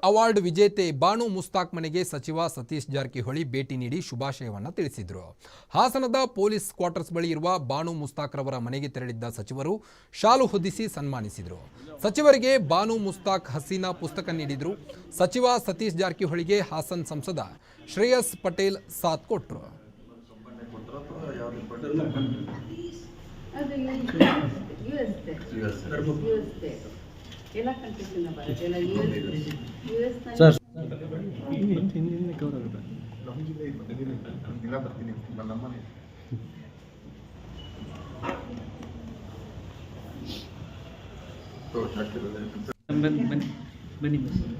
ಅವಾರ್ಡ್ ವಿಜೇತೆ ಬಾನು ಮುಸ್ತಾಕ್ ಮನೆಗೆ ಸಚಿವ ಸತೀಶ್ ಜಾರಕಿಹೊಳಿ ಭೇಟಿ ನೀಡಿ ಶುಭಾಶಯವನ್ನು ತಿಳಿಸಿದರು. ಹಾಸನದ ಪೊಲೀಸ್ ಕ್ವಾರ್ಟರ್ಸ್ ಬಳಿ ಇರುವ ಬಾನು ಮುಸ್ತಾಕ್ ರವರ ಮನೆಗೆ ತೆರಳಿದ್ದ ಸಚಿವರು ಶಾಲು ಹೊದಿಸಿ ಸನ್ಮಾನಿಸಿದರು. ಸಚಿವರಿಗೆ ಬಾನು ಮುಸ್ತಾಕ್ ಹಸೀನಾ ಪುಸ್ತಕ ನೀಡಿದರು. ಸಚಿವ ಸತೀಶ್ ಜಾರಕಿಹೊಳಿಗೆ ಹಾಸನ್ ಸಂಸದ ಶ್ರೇಯಸ್ ಪಟೇಲ್ ಸಾಥ್ ಕೊಟ್ಟರು ಎಲ್ಲ ಕಂಟ್ರೀಸಿಂದ ಬರುತ್ತೆ ಎಲ್ಲ ಯು ಎಸ್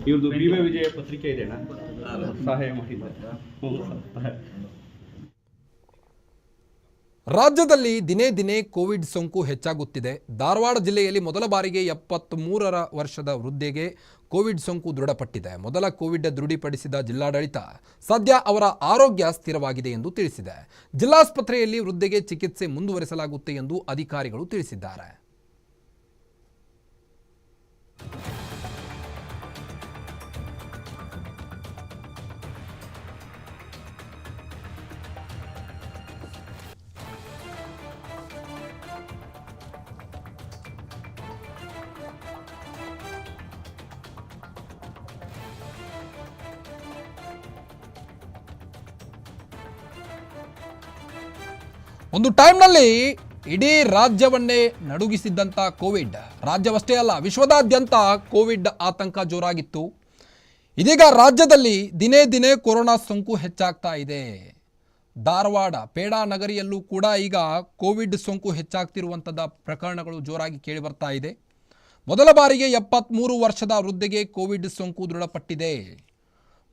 ಇವ್ರದ್ದು ಭೀಮ ವಿಜಯ ಪತ್ರಿಕೆ ಇದೆ ಸಹಾಯ ಮಾಡಿದ್ದಾರೆ. ರಾಜ್ಯದಲ್ಲಿ ದಿನೇ ದಿನೇ ಕೋವಿಡ್ ಸೋಂಕು ಹೆಚ್ಚಾಗುತ್ತಿದೆ. ಧಾರವಾಡ ಜಿಲ್ಲೆಯಲ್ಲಿ ಮೊದಲ ಬಾರಿಗೆ ಎಪ್ಪತ್ತ್ಮೂರರ ವರ್ಷದ ವೃದ್ಧೆಗೆ ಕೋವಿಡ್ ಸೋಂಕು ದೃಢಪಟ್ಟಿದೆ. ಮೊದಲ ಕೋವಿಡ್ ದೃಢಪಡಿಸಿದ ಜಿಲ್ಲಾಡಳಿತ ಸದ್ಯ ಅವರ ಆರೋಗ್ಯ ಸ್ಥಿರವಾಗಿದೆ ಎಂದು ತಿಳಿಸಿದೆ. ಜಿಲ್ಲಾಸ್ಪತ್ರೆಯಲ್ಲಿ ವೃದ್ಧೆಗೆ ಚಿಕಿತ್ಸೆ ಮುಂದುವರಿಸಲಾಗುತ್ತೆ ಎಂದು ಅಧಿಕಾರಿಗಳು ತಿಳಿಸಿದ್ದಾರೆ. ಒಂದು ಟೈಮ್ನಲ್ಲಿ ಇಡೀ ರಾಜ್ಯವನ್ನೇ ನಡುಗಿಸಿದ್ದಂಥ ಕೋವಿಡ್. ರಾಜ್ಯವಷ್ಟೇ ಅಲ್ಲ, ವಿಶ್ವದಾದ್ಯಂತ ಕೋವಿಡ್ ಆತಂಕ ಜೋರಾಗಿತ್ತು. ಇದೀಗ ರಾಜ್ಯದಲ್ಲಿ ದಿನೇ ದಿನೇ ಕೊರೋನಾ ಸೋಂಕು ಹೆಚ್ಚಾಗ್ತಾ ಇದೆ. ಧಾರವಾಡ, ಪೇಡಾ ನಗರಿಯಲ್ಲೂ ಕೂಡ ಈಗ ಕೋವಿಡ್ ಸೋಂಕು ಹೆಚ್ಚಾಗ್ತಿರುವಂಥದ್ದ ಪ್ರಕರಣಗಳು ಜೋರಾಗಿ ಕೇಳಿ ಬರ್ತಾ ಇದೆ. ಮೊದಲ ಬಾರಿಗೆ ಎಪ್ಪತ್ತ್ಮೂರು ವರ್ಷದ ವೃದ್ಧೆಗೆ ಕೋವಿಡ್ ಸೋಂಕು ದೃಢಪಟ್ಟಿದೆ.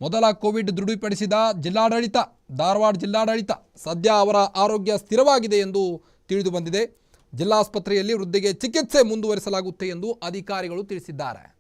ಮೊದಲ ಕೋವಿಡ್ ದೃಢಪಡಿಸಿದ ಜಿಲ್ಲಾಡಳಿತ, ಧಾರವಾಡ ಜಿಲ್ಲಾಡಳಿತ ಸದ್ಯ ಅವರ ಆರೋಗ್ಯ ಸ್ಥಿರವಾಗಿದೆ ಎಂದು ತಿಳಿದು ಬಂದಿದೆ ಜಿಲ್ಲಾಸ್ಪತ್ರೆಯಲ್ಲಿ ವೃದ್ಧಿಗೆ ಚಿಕಿತ್ಸೆ ಮುಂದುವರಿಸಲಾಗುತ್ತೆ ಎಂದು ಅಧಿಕಾರಿಗಳು ತಿಳಿಸಿದ್ದಾರೆ.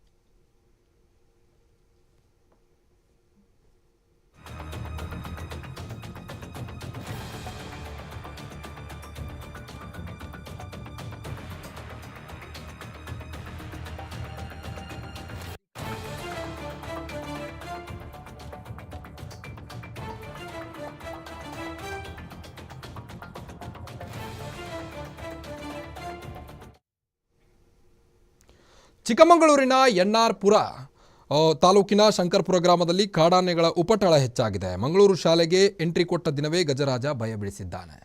ಚಿಕ್ಕಮಗಳೂರಿನ ಎನ್ಆರ್ ಪುರ ತಾಲೂಕಿನ ಶಂಕರ್ಪುರ ಗ್ರಾಮದಲ್ಲಿ ಕಾಡಾನೆಗಳ ಉಪಟಳ ಹೆಚ್ಚಾಗಿದೆ. ಮಂಗಳೂರು ಶಾಲೆಗೆ ಎಂಟ್ರಿ ಕೊಟ್ಟ ದಿನವೇ ಗಜರಾಜ ಭಯ ಬೀಳಿಸಿದ್ದಾನೆ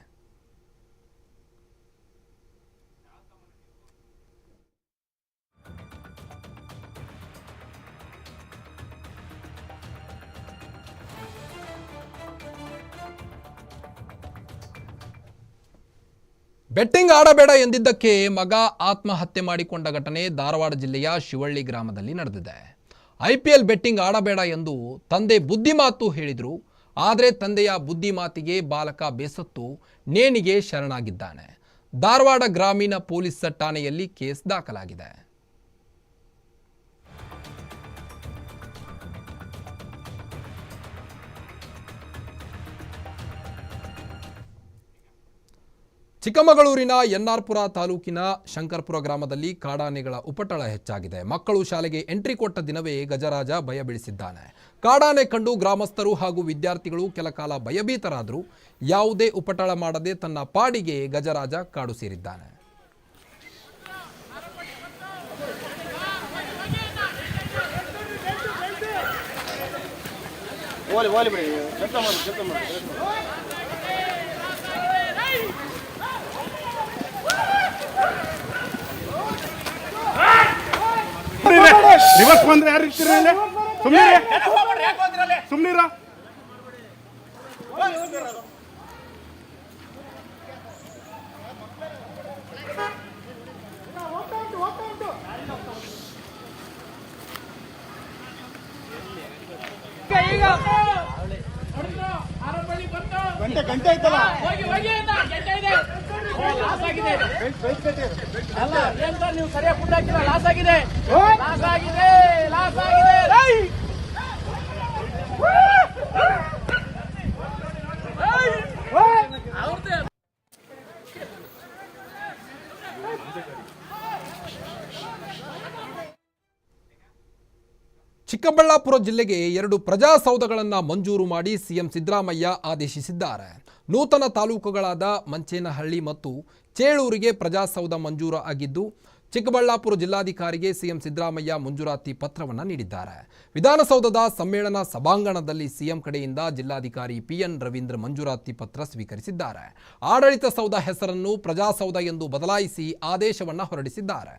ಬೆಟ್ಟಿಂಗ್ ಆಡಬೇಡ ಎಂದಿದ್ದಕ್ಕೆ ಮಗ ಆತ್ಮಹತ್ಯೆ ಮಾಡಿಕೊಂಡ ಘಟನೆ ಧಾರವಾಡ ಜಿಲ್ಲೆಯ ಶಿವಳ್ಳಿ ಗ್ರಾಮದಲ್ಲಿ ನಡೆದಿದೆ. ಐ ಪಿ ಎಲ್ ಬೆಟ್ಟಿಂಗ್ ಆಡಬೇಡ ಎಂದು ತಂದೆ ಬುದ್ಧಿಮಾತು ಹೇಳಿದರು. ಆದರೆ ತಂದೆಯ ಬುದ್ಧಿಮಾತಿಗೆ ಬಾಲಕ ಬೇಸತ್ತು, ನೇಣಿಗೆ ಶರಣಾಗಿದ್ದಾನೆ. ಧಾರವಾಡ ಗ್ರಾಮೀಣ ಪೊಲೀಸ್ ಠಾಣೆಯಲ್ಲಿ ಕೇಸ್ ದಾಖಲಾಗಿದೆ. ಚಿಕ್ಕಮಗಳೂರಿನ ಎನ್ಆರ್ಪುರ ತಾಲೂಕಿನ ಶಂಕರ್ಪುರ ಗ್ರಾಮದಲ್ಲಿ ಕಾಡಾನೆಗಳ ಉಪಟಳ ಹೆಚ್ಚಾಗಿದೆ. ಮಕ್ಕಳು ಶಾಲೆಗೆ ಎಂಟ್ರಿ ಕೊಟ್ಟ ದಿನವೇ ಗಜರಾಜ ಭಯ ಬೀಳಿಸಿದ್ದಾನೆ. ಕಾಡಾನೆ ಕಂಡು ಗ್ರಾಮಸ್ಥರು ಹಾಗೂ ವಿದ್ಯಾರ್ಥಿಗಳು ಕೆಲಕಾಲ ಭಯಭೀತರಾದರೂ. ಯಾವುದೇ ಉಪಟಳ ಮಾಡದೆ ತನ್ನ ಪಾಡಿಗೆ ಗಜರಾಜ ಕಾಡು ಸೇರಿದ್ದಾನೆ. ರಿವರ್ಸ್ ಬಂದ್ರೆ ಯಾರು ಇರ್ತೀರ ಸುಮ್ಮನೆ ಸುಮ್ಮನಿರ ಗಂಟೆ ಗಂಟೆ ಐತಲ್ಲ ನೀವು ಸರಿಯಾಗಿ ಫುಡ್ ಹಾಕಿಲ್ಲ? ಲಾಸ್ ಆಗಿದೆ. ಲಾಸ್ ಆಗಿದೆ ಲಾಸ್ ಆಗಿದೆ. ಚಿಕ್ಕಬಳ್ಳಾಪುರ ಜಿಲ್ಲೆಗೆ ಎರಡು ಪ್ರಜಾಸೌಧಗಳನ್ನು ಮಂಜೂರು ಮಾಡಿ ಸಿಎಂ ಸಿದ್ದರಾಮಯ್ಯ ಆದೇಶಿಸಿದ್ದಾರೆ. ನೂತನ ತಾಲೂಕುಗಳಾದ ಮಂಚೇನಹಳ್ಳಿ ಮತ್ತು ಚೇಳೂರಿಗೆ ಪ್ರಜಾಸೌಧ ಮಂಜೂರು ಆಗಿದ್ದು, ಚಿಕ್ಕಬಳ್ಳಾಪುರ ಜಿಲ್ಲಾಧಿಕಾರಿಗೆ ಸಿಎಂ ಸಿದ್ದರಾಮಯ್ಯ ಮಂಜೂರಾತಿ ಪತ್ರವನ್ನು ನೀಡಿದ್ದಾರೆ. ವಿಧಾನಸೌಧದ ಸಮ್ಮೇಳನ ಸಭಾಂಗಣದಲ್ಲಿ ಸಿಎಂ ಕಡೆಯಿಂದ ಜಿಲ್ಲಾಧಿಕಾರಿ ಪಿಎನ್ ರವೀಂದ್ರ ಮಂಜೂರಾತಿ ಪತ್ರ ಸ್ವೀಕರಿಸಿದ್ದಾರೆ. ಆಡಳಿತ ಸೌಧ ಹೆಸರನ್ನು ಪ್ರಜಾಸೌಧ ಎಂದು ಬದಲಾಯಿಸಿ ಆದೇಶವನ್ನು ಹೊರಡಿಸಿದ್ದಾರೆ.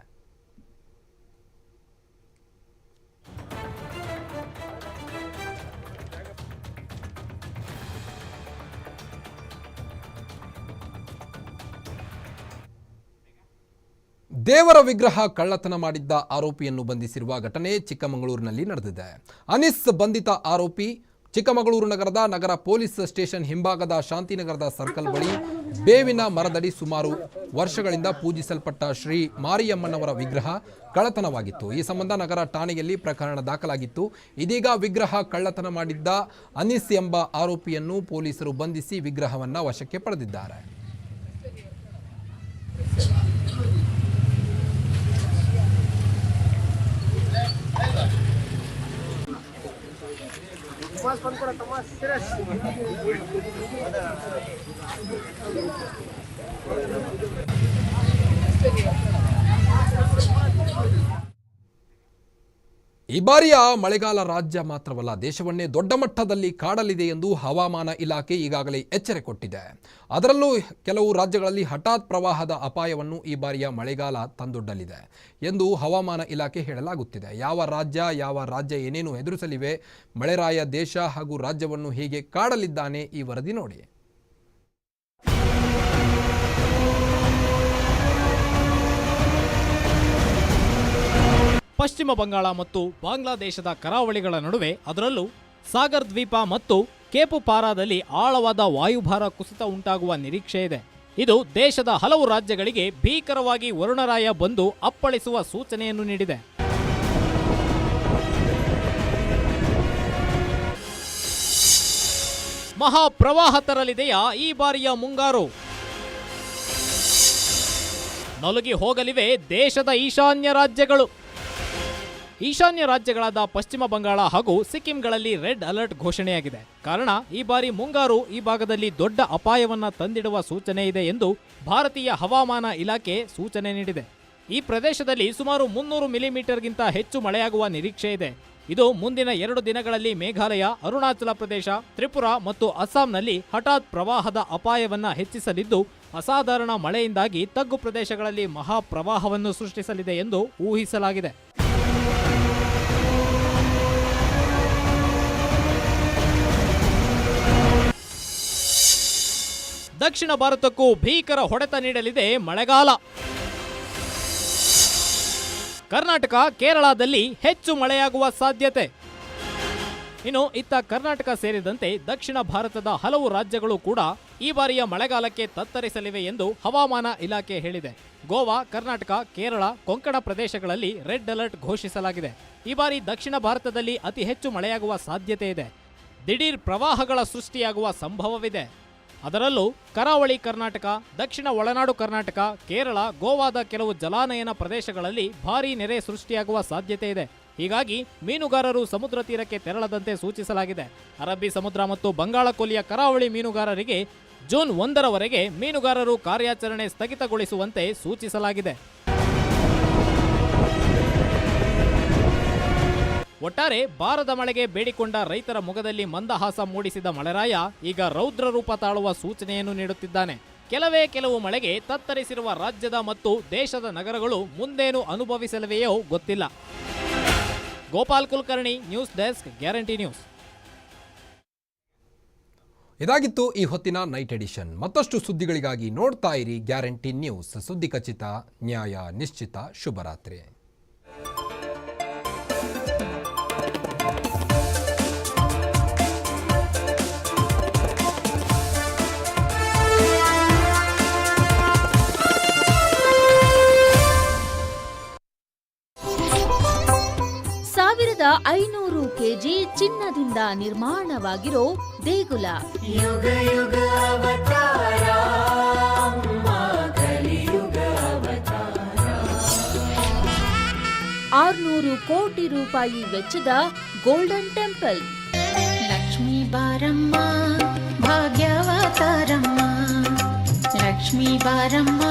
ದೇವರ ವಿಗ್ರಹ ಕಳ್ಳತನ ಮಾಡಿದ್ದ ಆರೋಪಿಯನ್ನು ಬಂಧಿಸಿರುವ ಘಟನೆ ಚಿಕ್ಕಮಗಳೂರಿನಲ್ಲಿ ನಡೆದಿದೆ. ಅನಿಸ್ ಬಂಧಿತ ಆರೋಪಿ ಚಿಕ್ಕಮಗಳೂರು ನಗರದ ನಗರ ಪೊಲೀಸ್ ಸ್ಟೇಷನ್ ಹಿಂಭಾಗದ ಶಾಂತಿನಗರದ ಸರ್ಕಲ್ ಬಳಿ ಬೇವಿನ ಮರದಡಿ ಸುಮಾರು ವರ್ಷಗಳಿಂದ ಪೂಜಿಸಲ್ಪಟ್ಟ ಶ್ರೀ ಮಾರಿಯಮ್ಮನವರ ವಿಗ್ರಹ ಕಳ್ಳತನವಾಗಿತ್ತು. ಈ ಸಂಬಂಧ ನಗರ ಠಾಣೆಯಲ್ಲಿ ಪ್ರಕರಣ ದಾಖಲಾಗಿತ್ತು. ಇದೀಗ ವಿಗ್ರಹ ಕಳ್ಳತನ ಮಾಡಿದ್ದ ಅನಿಸ್ ಎಂಬ ಆರೋಪಿಯನ್ನು ಪೊಲೀಸರು ಬಂಧಿಸಿ ವಿಗ್ರಹವನ್ನು ವಶಕ್ಕೆ ಪಡೆದಿದ್ದಾರೆ. Mas, pan ko na to, mas. Siras. Thank. ಈ ಬಾರಿಯ ಮಳೆಗಾಲ ರಾಜ್ಯ ಮಾತ್ರವಲ್ಲ, ದೇಶವನ್ನೇ ದೊಡ್ಡ ಮಟ್ಟದಲ್ಲಿ ಕಾಡಲಿದೆ ಎಂದು ಹವಾಮಾನ ಇಲಾಖೆ ಈಗಾಗಲೇ ಎಚ್ಚರೆ ಕೊಟ್ಟಿದೆ. ಅದರಲ್ಲೂ ಕೆಲವು ರಾಜ್ಯಗಳಲ್ಲಿ ಹಠಾತ್ ಪ್ರವಾಹದ ಅಪಾಯವನ್ನು ಈ ಬಾರಿಯ ಮಳೆಗಾಲ ತಂದೊಡ್ಡಲಿದೆ ಎಂದು ಹವಾಮಾನ ಇಲಾಖೆ ಹೇಳಲಾಗುತ್ತಿದೆ. ಯಾವ ರಾಜ್ಯ ಯಾವ ರಾಜ್ಯ ಏನೇನು ಎದುರಿಸಲಿವೆ, ಮಳೆರಾಯ ದೇಶ ಹಾಗೂ ರಾಜ್ಯವನ್ನು ಹೇಗೆ ಕಾಡಲಿದ್ದಾನೆ ಈ ವರದಿ ನೋಡಿ. ಪಶ್ಚಿಮ ಬಂಗಾಳ ಮತ್ತು ಬಾಂಗ್ಲಾದೇಶದ ಕರಾವಳಿಗಳ ನಡುವೆ ಅದರಲ್ಲೂ ಸಾಗರ್ ದ್ವೀಪ ಮತ್ತು ಕೇಪು ಪಾರಾದಲ್ಲಿ ಆಳವಾದ ವಾಯುಭಾರ ಕುಸಿತ ಉಂಟಾಗುವ ನಿರೀಕ್ಷೆ ಇದೆ. ಇದು ದೇಶದ ಹಲವು ರಾಜ್ಯಗಳಿಗೆ ಭೀಕರವಾಗಿ ವರುಣರಾಯ ಬಂದು ಅಪ್ಪಳಿಸುವ ಸೂಚನೆಯನ್ನು ನೀಡಿದೆ. ಮಹಾಪ್ರವಾಹ ತರಲಿದೆಯಾ ಈ ಬಾರಿಯ ಮುಂಗಾರು? ನಲುಗಿ ಹೋಗಲಿವೆ ದೇಶದ ಈಶಾನ್ಯ ರಾಜ್ಯಗಳು. ಈಶಾನ್ಯ ರಾಜ್ಯಗಳಾದ ಪಶ್ಚಿಮ ಬಂಗಾಳ ಹಾಗೂ ಸಿಕ್ಕಿಂಗಳಲ್ಲಿ ರೆಡ್ ಅಲರ್ಟ್ ಘೋಷಣೆಯಾಗಿದೆ. ಕಾರಣ, ಈ ಬಾರಿ ಮುಂಗಾರು ಈ ಭಾಗದಲ್ಲಿ ದೊಡ್ಡ ಅಪಾಯವನ್ನು ತಂದಿಡುವ ಸೂಚನೆ ಇದೆ ಎಂದು ಭಾರತೀಯ ಹವಾಮಾನ ಇಲಾಖೆ ಸೂಚನೆ ನೀಡಿದೆ. ಈ ಪ್ರದೇಶದಲ್ಲಿ ಸುಮಾರು ಮುನ್ನೂರು ಮಿಲಿಮೀಟರ್ಗಿಂತ ಹೆಚ್ಚು ಮಳೆಯಾಗುವ ನಿರೀಕ್ಷೆ ಇದೆ. ಇದು ಮುಂದಿನ ಎರಡು ದಿನಗಳಲ್ಲಿ ಮೇಘಾಲಯ, ಅರುಣಾಚಲ ಪ್ರದೇಶ, ತ್ರಿಪುರಾ ಮತ್ತು ಅಸ್ಸಾಂನಲ್ಲಿ ಹಠಾತ್ ಪ್ರವಾಹದ ಅಪಾಯವನ್ನು ಹೆಚ್ಚಿಸಲಿದ್ದು, ಅಸಾಧಾರಣ ಮಳೆಯಿಂದಾಗಿ ತಗ್ಗು ಪ್ರದೇಶಗಳಲ್ಲಿ ಮಹಾಪ್ರವಾಹವನ್ನು ಸೃಷ್ಟಿಸಲಿದೆ ಎಂದು ಊಹಿಸಲಾಗಿದೆ. ದಕ್ಷಿಣ ಭಾರತಕ್ಕೂ ಭೀಕರ ಹೊಡೆತ ನೀಡಲಿದೆ ಮಳೆಗಾಲ. ಕರ್ನಾಟಕ ಕೇರಳದಲ್ಲಿ ಹೆಚ್ಚು ಮಳೆಯಾಗುವ ಸಾಧ್ಯತೆ. ಇನ್ನು ಇತ್ತ ಕರ್ನಾಟಕ ಸೇರಿದಂತೆ ದಕ್ಷಿಣ ಭಾರತದ ಹಲವು ರಾಜ್ಯಗಳು ಕೂಡ ಈ ಬಾರಿಯ ಮಳೆಗಾಲಕ್ಕೆ ತತ್ತರಿಸಲಿವೆ ಎಂದು ಹವಾಮಾನ ಇಲಾಖೆ ಹೇಳಿದೆ. ಗೋವಾ, ಕರ್ನಾಟಕ, ಕೇರಳ, ಕೊಂಕಣ ಪ್ರದೇಶಗಳಲ್ಲಿ ರೆಡ್ ಅಲರ್ಟ್ ಘೋಷಿಸಲಾಗಿದೆ. ಈ ಬಾರಿ ದಕ್ಷಿಣ ಭಾರತದಲ್ಲಿ ಅತಿ ಹೆಚ್ಚು ಮಳೆಯಾಗುವ ಸಾಧ್ಯತೆ ಇದೆ. ದಿಢೀರ್ ಪ್ರವಾಹಗಳ ಸೃಷ್ಟಿಯಾಗುವ ಸಂಭವವಿದೆ. ಅದರಲ್ಲೂ ಕರಾವಳಿ ಕರ್ನಾಟಕ, ದಕ್ಷಿಣ ಒಳನಾಡು ಕರ್ನಾಟಕ, ಕೇರಳ, ಗೋವಾದ ಕೆಲವು ಜಲಾನಯನ ಪ್ರದೇಶಗಳಲ್ಲಿ ಭಾರೀ ನೆರೆ ಸೃಷ್ಟಿಯಾಗುವ ಸಾಧ್ಯತೆ ಇದೆ. ಹೀಗಾಗಿ ಮೀನುಗಾರರು ಸಮುದ್ರ ತೀರಕ್ಕೆ ತೆರಳದಂತೆ ಸೂಚಿಸಲಾಗಿದೆ. ಅರಬ್ಬಿ ಸಮುದ್ರ ಮತ್ತು ಬಂಗಾಳ ಕೊಲ್ಲಿಯ ಕರಾವಳಿ ಮೀನುಗಾರರಿಗೆ ಜೂನ್ ಒಂದರವರೆಗೆ ಮೀನುಗಾರರು ಕಾರ್ಯಾಚರಣೆ ಸ್ಥಗಿತಗೊಳಿಸುವಂತೆ ಸೂಚಿಸಲಾಗಿದೆ. ಒಟ್ಟಾರೆ ಬಾರದ ಮಳೆಗೆ ಬೇಡಿಕೊಂಡ ರೈತರ ಮುಖದಲ್ಲಿ ಮಂದಹಾಸ ಮೂಡಿಸಿದ ಮಳೆರಾಯ ಈಗ ರೌದ್ರ ರೂಪ ತಾಳುವ ಸೂಚನೆಯನ್ನು ನೀಡುತ್ತಿದ್ದಾನೆ. ಕೆಲವೇ ಕೆಲವು ಮಳೆಗೆ ತತ್ತರಿಸಿರುವ ರಾಜ್ಯದ ಮತ್ತು ದೇಶದ ನಗರಗಳು ಮುಂದೇನು ಅನುಭವಿಸಲಿವೆಯೋ ಗೊತ್ತಿಲ್ಲ. Gopal Kulkarni news desk, guarantee news. ಇದಾಗಿತ್ತು ಈ ಹೊತ್ತಿನ ನೈಟ್ ಎಡಿಷನ್. ಮತ್ತಷ್ಟು ಸುದ್ದಿಗಳಿಗಾಗಿ ನೋಡ್ತಾ ಇರಿ ಗ್ಯಾರಂಟಿ ನ್ಯೂಸ್. ಸುದ್ದಿ ಖಚಿತ, ನ್ಯಾಯ ನಿಶ್ಚಿತ. ಶುಭರಾತ್ರಿ ಐನೂರು ಕೆಜಿ ಚಿನ್ನದಿಂದ ನಿರ್ಮಾಣವಾಗಿರೋ ದೇಗುಲ. ಆರ್ನೂರು ಕೋಟಿ ರೂಪಾಯಿ ವೆಚ್ಚದ ಗೋಲ್ಡನ್ ಟೆಂಪಲ್. ಲಕ್ಷ್ಮೀ ಬಾರಮ್ಮ ಭಾಗ್ಯವತಾರಮ್ಮ ಲಕ್ಷ್ಮೀ ಬಾರಮ್ಮ